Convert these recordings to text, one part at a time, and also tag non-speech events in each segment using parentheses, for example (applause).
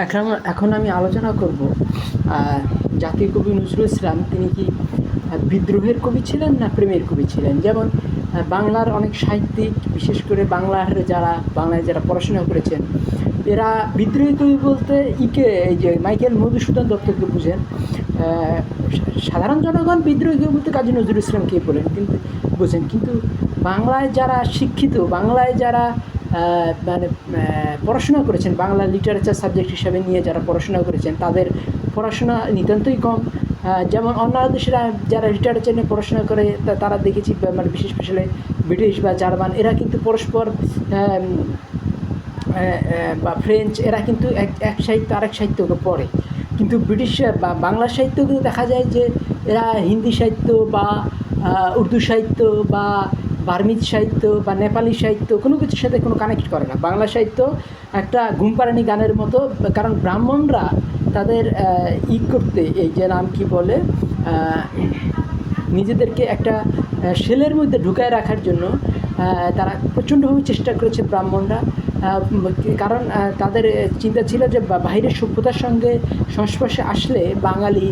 এখন এখন আমি আলোচনা করব জাতীয় কবি নজরুল ইসলাম, তিনি কি বিদ্রোহের কবি ছিলেন না প্রেমের কবি ছিলেন? যেমন বাংলার অনেক সাহিত্যিক, বিশেষ করে বাংলার যারা, বাংলায় যারা পড়াশোনা করেছেন, এরা বিদ্রোহী কবি বলতে ইকে, এই যে মাইকেল মধুসূদন দত্তকে বুঝেন। সাধারণ জনগণ বিদ্রোহী কবি বলতে কাজী নজরুল ইসলামকে বলেন, কিন্তু বোঝেন। কিন্তু বাংলায় যারা শিক্ষিত, বাংলায় যারা মানে পড়াশোনা করেছেন। বাংলা লিটারেচার সাবজেক্ট হিসাবে নিয়ে যারা পড়াশোনা করেছেন, তাদের পড়াশোনা নিতান্তই কম। যেমন অন্যান্য দেশেরা যারা লিটারেচার নিয়ে পড়াশোনা করে তারা দেখেছি মানে বিশেষ বিশেষ ব্রিটিশ বা জার্মান, এরা কিন্তু পরস্পর বা ফ্রেঞ্চ, এরা কিন্তু এক এক সাহিত্য, আরেক সাহিত্যকে পড়ে। কিন্তু ব্রিটিশ বা বাংলা সাহিত্য কিন্তু দেখা যায় যে, এরা হিন্দি সাহিত্য বা উর্দু সাহিত্য বা বার্মিজ সাহিত্য বা নেপালি সাহিত্য, কোনো কিছুর সাথে কোনো কানেক্ট করে না। বাংলা সাহিত্য একটা ঘুমপাড়ানি গানের মতো, কারণ ব্রাহ্মণরা তাদের ই করতে, এই যে নাম কি বলে নিজেদেরকে একটা শেলের মধ্যে ঢুকায় রাখার জন্য তারা প্রচণ্ডভাবে চেষ্টা করেছে ব্রাহ্মণরা কারণ তাদের চিন্তা ছিল যে বাইরের সভ্যতার সঙ্গে সংস্পর্শে আসলে বাঙালি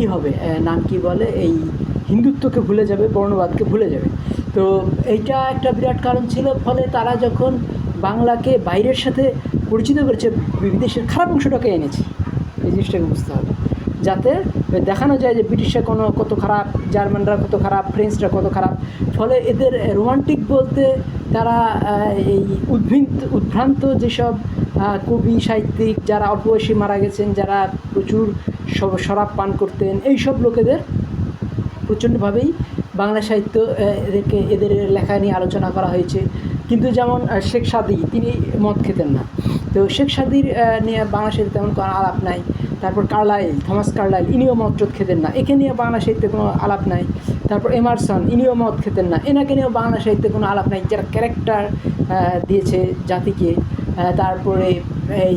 ই হবে নাম কি বলে, এই হিন্দুত্বকে ভুলে যাবে, বর্ণবাদকে ভুলে যাবে। তো এইটা একটা বিরাট কারণ ছিল, ফলে তারা যখন বাংলাকে বাইরের সাথে পরিচিত করেছে, বিদেশের খারাপ অংশটাকে এনেছে। এই জিনিসটাকে বুঝতে হবে। যাতে দেখানো যায় যে ব্রিটিশরা কোনো কত খারাপ, জার্মানরা কত খারাপ ফ্রেঞ্চরা কত খারাপ। ফলে এদের রোমান্টিক বলতে তারা এই উদ্ভিন্ত উদ্ভ্রান্ত যেসব কবি, সাহিত্যিক যারা অল্প মারা গেছেন, যারা প্রচুর শরাব পান করতেন, এইসব লোকেদের প্রচণ্ডভাবেই বাংলা সাহিত্য এদেরকে, এদের লেখা নিয়ে আলোচনা করা হয়েছে। কিন্তু যেমন শেখ সাদি, তিনি মদ খেতেন না। তো শেখ সাদির নিয়ে বাংলা সাহিত্যে তেমন কোনো আলাপ নাই। তারপর কার্লাইল, থমাস কার্লাইল, ইনিও মদ টদ খেতেন না। একে নিয়ে বাংলা সাহিত্যে কোনো আলাপ নাই। তারপর এমারসন, ইনিও মদ খেতেন না। এনাকে নিয়েও বাংলা সাহিত্যে কোনো আলাপ নাই। যারা ক্যারেক্টার দিয়েছে জাতিকে তারপরে এই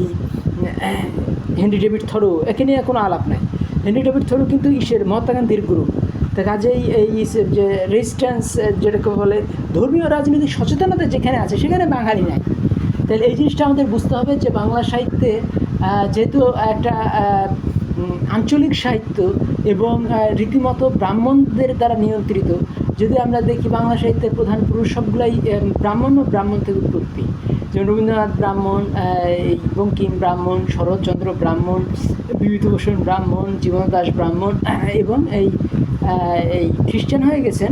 হেনরি ডেভিড থরো, একে নিয়ে কোনো আলাপ নাই। হেনরি ডেভিড থরো কিন্তু ইসের মহাত্মা গান্ধীর গুরু। তো কাজেই এই যে রেজিস্ট্যান্স যেটাকে বলে ধর্মীয় রাজনৈতিক সচেতনতা যেখানে আছে, সেখানে বাঙালি নাই। তাহলে এই জিনিসটা আমাদের বুঝতে হবে যে বাংলা সাহিত্যে যেহেতু একটা আঞ্চলিক সাহিত্য এবং রীতিমতো ব্রাহ্মণদের দ্বারা নিয়ন্ত্রিত, যদি আমরা দেখি বাংলা সাহিত্যের প্রধান পুরুষ সবগুলাই ব্রাহ্মণ ও ব্রাহ্মণ থেকে উৎপত্তি। যেমন রবীন্দ্রনাথ ব্রাহ্মণ বঙ্কিম ব্রাহ্মণ, শরৎচন্দ্র ব্রাহ্মণ, বিভূতিভূষণ ব্রাহ্মণ জীবন দাস ব্রাহ্মণ, (clears throat) এবং এই এই খ্রিস্টান হয়ে গেছেন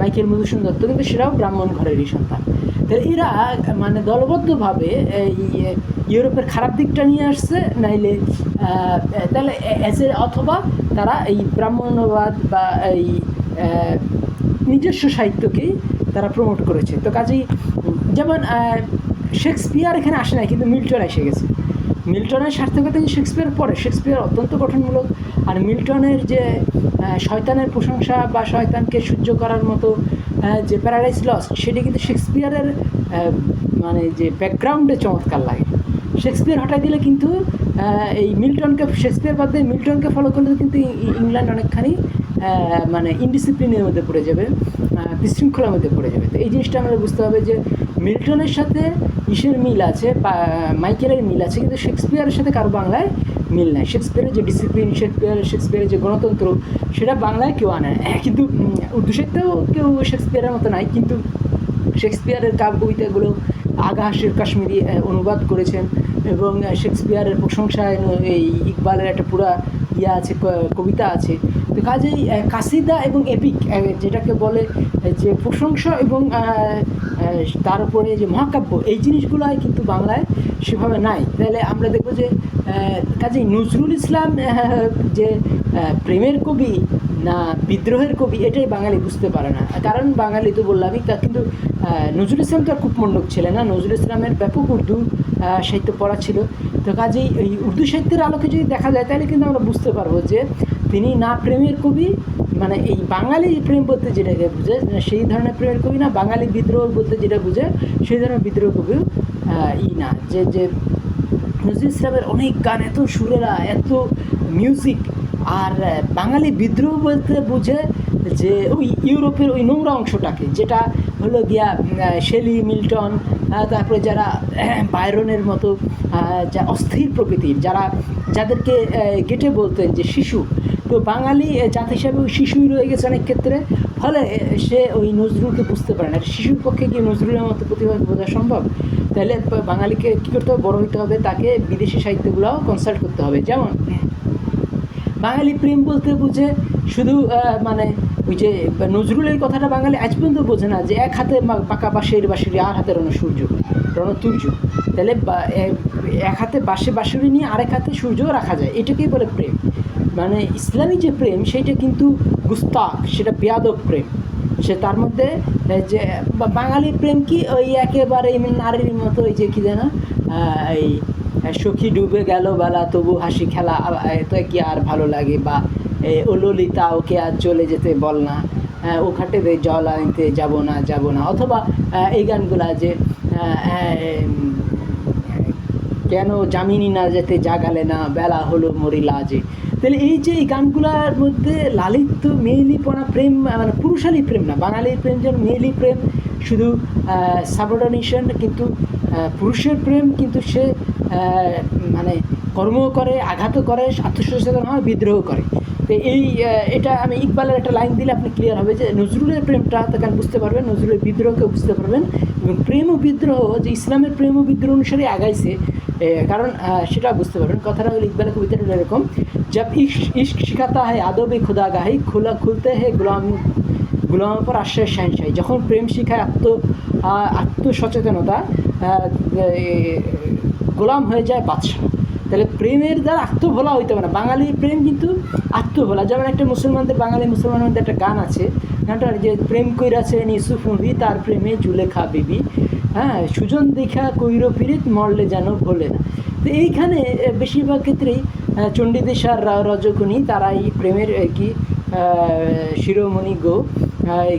মাইকেল মধুসূদন দত্ত কিন্তু সেরাও ব্রাহ্মণ ঘরেরই সন্তান। তাহলে এরা মানে দলবদ্ধভাবে এই ইউরোপের খারাপ দিকটা নিয়ে আসছে, নাইলে তাহলে এজ অথবা তারা এই ব্রাহ্মণবাদ বা এই নিজস্ব সাহিত্যকেই তারা প্রমোট করেছে। তো কাজেই যেমন শেক্সপিয়ার এখানে আসে না কিন্তু মিল্টন এসে গেছে। মিল্টনের সার্থকতা কিন্তু শেক্সপিয়ার পরে, শেক্সপিয়ার অত্যন্ত গঠনমূলক আর মিল্টনের যে শয়তানের প্রশংসা বা শয়তানকে সহ্য করার মতো যে প্যারাডাইস লস সেটি কিন্তু শেক্সপিয়ারের মানে যে ব্যাকগ্রাউন্ডে চমৎকার লাগে। শেক্সপিয়ার হটাই দিলে কিন্তু এই মিল্টনকে, শেক্সপিয়ার বাদ দিয়ে মিল্টনকে ফলো করলে কিন্তু ইংল্যান্ড অনেকখানি মানে ইনডিসিপ্লিনের মধ্যে পড়ে যাবে বিশৃঙ্খলার মধ্যে পড়ে যাবে। তো এই জিনিসটা আমাদের বুঝতে হবে যে মিল্টনের সাথে ইসের মিল আছে মাইকেলের মিল আছে, কিন্তু শেক্সপিয়ারের সাথে কারও বাংলায় মিল নাই। শেক্সপিয়ারের যে ডিসিপ্লিন শেক্সপিয়ার, শেক্সপিয়ারের যে গণতন্ত্র, সেটা বাংলায় কেউ আনে (laughs) কিন্তু উর্দু সাহিত্যেও কেউ শেক্সপিয়ারের মতো নাই, কিন্তু শেক্সপিয়ারের কবিতাগুলো আগা কাশ্মীরি অনুবাদ করেছেন এবং শেক্সপিয়ারের প্রশংসায় এই ইকবালের একটা পুরা ইয়া আছে কবিতা আছে। তো কাজেই কাসিদা এবং এপিক যেটাকে বলে যে প্রশংসা এবং তার উপরে যে মহাকাব্য, এই জিনিসগুলো কিন্তু বাংলায় সেভাবে নাই। তাহলে আমরা দেখব যে কাজেই নজরুল ইসলাম যে প্রেমের কবি না বিদ্রোহের কবি, এটাই বাঙালি বুঝতে পারে না। কারণ বাঙালি তো বললামই তা কিন্তু নজরুল ইসলাম তো আর খুব কূপমণ্ডক ছিলেন না। নজরুল ইসলামের ব্যাপক উর্দু সাহিত্য পড়া ছিল। তো কাজেই এই উর্দু সাহিত্যের আলোকে যদি দেখা যায়, তাহলে কিন্তু আমরা বুঝতে পারব যে তিনি না প্রেমের কবি মানে এই বাঙালি প্রেম বলতে যেটাকে বুঝে সেই ধরনের প্রেমের কবি না, বাঙালি বিদ্রোহ বলতে যেটা বুঝে, সেই ধরনের বিদ্রোহ কবিও ই না। যে যে নজরুল ইসলামের অনেক গান, এত সুরেরা, এত মিউজিক আর বাঙালি বিদ্রোহ বলতে বুঝে যে ওই ইউরোপের ওই নোংরা অংশটাকে, যেটা হলো গিয়া শেলি, মিল্টন তারপরে যারা বায়রনের মতো যা অস্থির প্রকৃতির, যারা, যাদেরকে গেটে বলতেন যে শিশু তো বাঙালি জাত হিসাবে ওই শিশুই রয়ে গেছে অনেক ক্ষেত্রে। ফলে সে ওই নজরুলকে বুঝতে পারে না। শিশুর পক্ষে কি নজরুলের মতো প্রতিভা বোঝা সম্ভব? তাহলে বাঙালিকে কী করতে হবে? বড় হইতে হবে তাকে বিদেশি সাহিত্যগুলোও কনসাল্ট করতে হবে। যেমন, বাঙালি প্রেম বলতে বুঝে শুধু মানে ওই যে নজরুলের কথাটা বাঙালি আজ পর্যন্ত বোঝে না যে এক হাতে পাকা বাঁশের বাঁশুরি, আর হাতে রণ সূর্য রণতুর্য তাহলে এক হাতে বাঁশে বাঁশুরি নিয়ে আরেক হাতে সূর্য রাখা যায়। এটাকেই বলে প্রেম। মানে ইসলামী যে প্রেম, সেইটা কিন্তু গুস্তাক সেটা বেয়াদব প্রেম। সে তার মধ্যে যে বাঙালির প্রেম কি ওই একেবারে নারীর মতো, ওই যে কি যেন এই সখী ডুবে গেল বেলা, তবু হাসি খেলা তো কি আর ভালো লাগে বা ও ললিতা, ওকে আর চলে যেতে বল না। ও রে জল আনতে যাব না যাব না। অথবা এই গানগুলা যে কেন জামিনী না যেতে জাগালে না, বেলা হলো মরিলা লাজে তাহলে এই যে এই গানগুলার মধ্যে লালিত্য মেয়েলিপনা প্রেম মানে পুরুষালী প্রেম না, বাঙালির প্রেম যেন মেয়েলি প্রেম, শুধু সাবঅর্ডিনেশন কিন্তু পুরুষের প্রেম কিন্তু সে মানে কর্ম করে আঘাত করে, আত্মসচেতন হয় বিদ্রোহ করে। তো এই এটা আমি ইকবালের একটা লাইন দিলে আপনি ক্লিয়ার হবে যে নজরুলের প্রেমটা তখন বুঝতে পারবেন, নজরুলের বিদ্রোহকে বুঝতে পারবেন এবং প্রেম ও বিদ্রোহ যে ইসলামের প্রেম ও বিদ্রোহ অনুসারে আগাইছে কারণ সেটা বুঝতে পারবেন। কথাটা হলো ইকবালের কবিতাটা এরকম जब इश्क इश्क शिखाता है আদবে খুদাগাহি খোলা খুলতে হে গুলাম গুলামের পর আশ্রয় শাহিনশাহী যখন প্রেম শিখায় আত্ম আত্মসচেতনতা গোলাম হয়ে যায় বাদশাহ তাহলে প্রেমের দ্বারা আত্মভোলা হইতে পারে না বাঙালি প্রেম কিন্তু আত্মভোলা যেমন একটা মুসলমানদের বাঙালি মুসলমানের মধ্যে একটা গান আছে গানটার যে, প্রেম কইরাছেন ইউসুফ মুভি, তার প্রেমে জুলেখা বিবি। হ্যাঁ সুজন দেখা কৈর ফিরিত মরলে যেন ভোলে না। তো এইখানে বেশিরভাগ ক্ষেত্রেই আহ, চণ্ডীদেশ আর রা- রজকুনি তারা এই প্রেমের কি শিরোমণি গো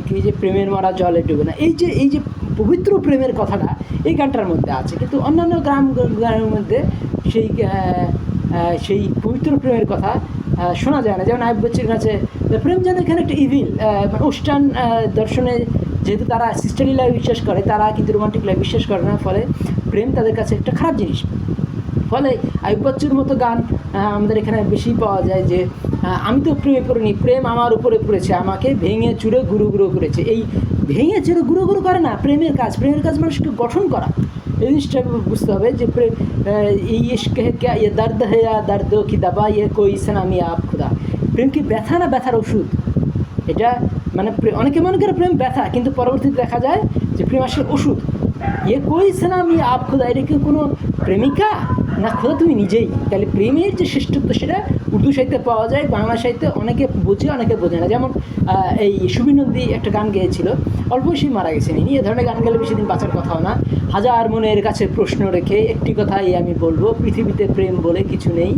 কি যে প্রেমের মারা জলে ডুবে না। এই যে এই যে পবিত্র প্রেমের কথাটা এই গানটার মধ্যে আছে। কিন্তু অন্যান্য গ্রাম গ্রামের মধ্যে সেই সেই পবিত্র প্রেমের কথা শোনা যায় না। যেমন আইব বচ্চির কাছে প্রেম যেন এখানে একটা ইভিল মানে ওস্টার্ন দর্শনে যেহেতু তারা সিস্টারলি লাইফ বিশ্বাস করে তারা কিন্তু রোমান্টিক লাইফ বিশ্বাস করে না। ফলে প্রেম তাদের কাছে একটা খারাপ জিনিস। ফলে আইব বচ্চুর মতো গান আমাদের এখানে বেশি পাওয়া যায় যে আমি তো প্রেমে পড়িনি, প্রেম আমার উপরে পড়েছে, আমাকে ভেঙে চুড়ে গুরু গুঁড়ো করেছে। এই ভেঙে চুড়ে গুরু গুঁড়ো করে না, প্রেমের কাজ প্রেমের কাজ মানুষকে গঠন করা। এই জিনিসটা বুঝতে হবে যে প্রেম এই ইয়ে দর্দ হেয়া দার্দ কি দাবা ইয়ে কই সেনামি আপ খুদা। প্রেম কি ব্যথা না ব্যথার ওষুধ। এটা মানে অনেকে মনে করে প্রেম ব্যথা, কিন্তু পরবর্তীতে দেখা যায় যে প্রেম আসলে ওষুধ। ইয়ে কই সেনামি আপ খুদা, এটা কি কোনো প্রেমিকা? না খোদা তুমি নিজেই। তাহলে প্রেমের যে শ্রেষ্ঠত্ব, সেটা উর্দু সাহিত্যে পাওয়া যায়, বাংলা সাহিত্যে অনেকে বোঝে অনেকে বোঝে না। যেমন এই সুবীর নন্দী একটা গান গেয়েছিল, অল্প বয়সেই মারা গেছেন ইনি। এ ধরনের গান গেলে বেশি দিন বাঁচার কথাও না। হাজার মনের কাছে প্রশ্ন রেখে একটি কথাই আমি বলব, পৃথিবীতে প্রেম বলে কিছু নেই।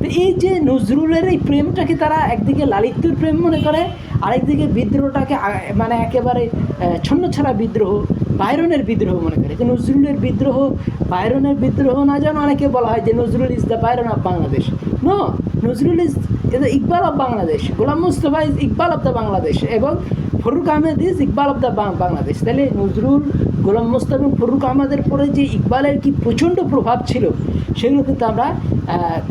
তো এই যে নজরুলের এই প্রেমটাকে তারা একদিকে লালিত্যর প্রেম মনে করে আরেকদিকে বিদ্রোহটাকে মানে একেবারে ছন্ন ছাড়া বিদ্রোহ, বাইরনের বিদ্রোহ মনে করে। যে নজরুলের বিদ্রোহ, বাইরনের বিদ্রোহ না যেন অনেকে বলা হয় যে Nazrul is the Byron of Bangladesh. No, Nazrul is the Iqbal of Bangladesh. Golam Mustafa is Iqbal of the Bangladesh এবং Farrukh Ahmed is Iqbal of the Bangladesh. তাহলে নজরুল, গোলাম মুস্তফা এবং ফরুক আহমেদের পরে যে ইকবালের কি প্রচণ্ড প্রভাব ছিল সেগুলো কিন্তু আমরা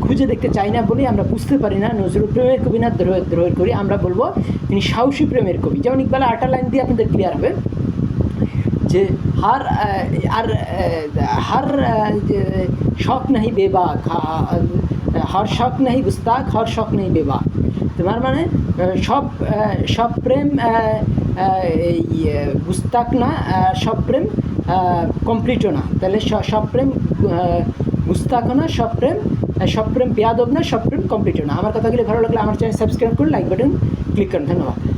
খুঁজে দেখতে চাই না বলে আমরা বুঝতে পারি না। নজরুল প্রেমের কবি না দ্রোহ দ্রোহের কবি আমরা বলব তিনি সাহসী প্রেমের কবি। যেমন ইকবালের আটা লাইন দিয়ে আপনাদের ক্লিয়ার হবে যে, হার আর হার শখ নাহি বেবাক হর শখ নাহি গুস্তাক, হর শখ নাহি বেবাক। তোমার মানে সব সব প্রেম গুস্তাক না সব প্রেম কমপ্লিটও না। তাহলে সব প্রেম আহ, গুস্তাকও না সব প্রেম আহ, সব প্রেম পেয়াদব না সব প্রেম কমপ্লিটও না। আমার কথাগুলি ভালো লাগলে আমার চ্যানেল সাবস্ক্রাইব করুন লাইক বাটন ক্লিক করুন। ধন্যবাদ।